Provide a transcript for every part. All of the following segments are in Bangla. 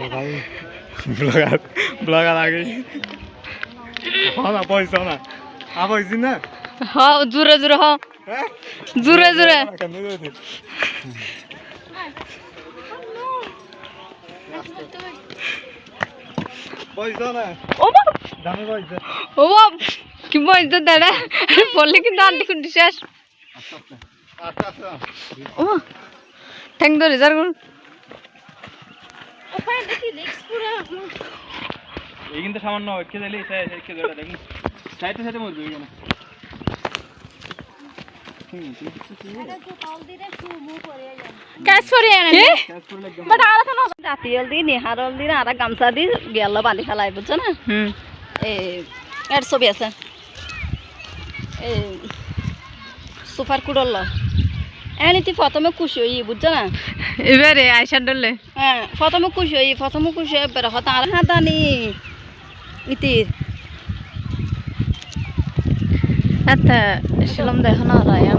ব্লগার ব্লগার আগে। না পয়সা না আ। পয়সি না? হ জোরে জোরে হ। জোরে জোরে। কি মজা দাদা? বললে কিন্তু আন্টি কুন্টি শেষ। আচ্ছা আচ্ছা। ও ঠ্যাং ধরে যার এই কিন্তু সামান্য দিলি দেখুন। সাইডে হলদি নিহার হলদি আর গামছা দি গেল বালি ফেলাই বুঝছ না? এর ছবি আছে। এ সুপার কুডল এনিতি প্রথমে খুশি হই বুঝছ না? এবারে আয়সা ডলে হ্যাঁ প্রথমে খুশি হই প্রথমে খুশি হয়ে বের হতা আর হাতানি ইতির আচ্ছা শিলম দেখো না রায়া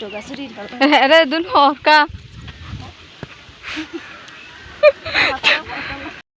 ডোগা সরি আরে দুন হকা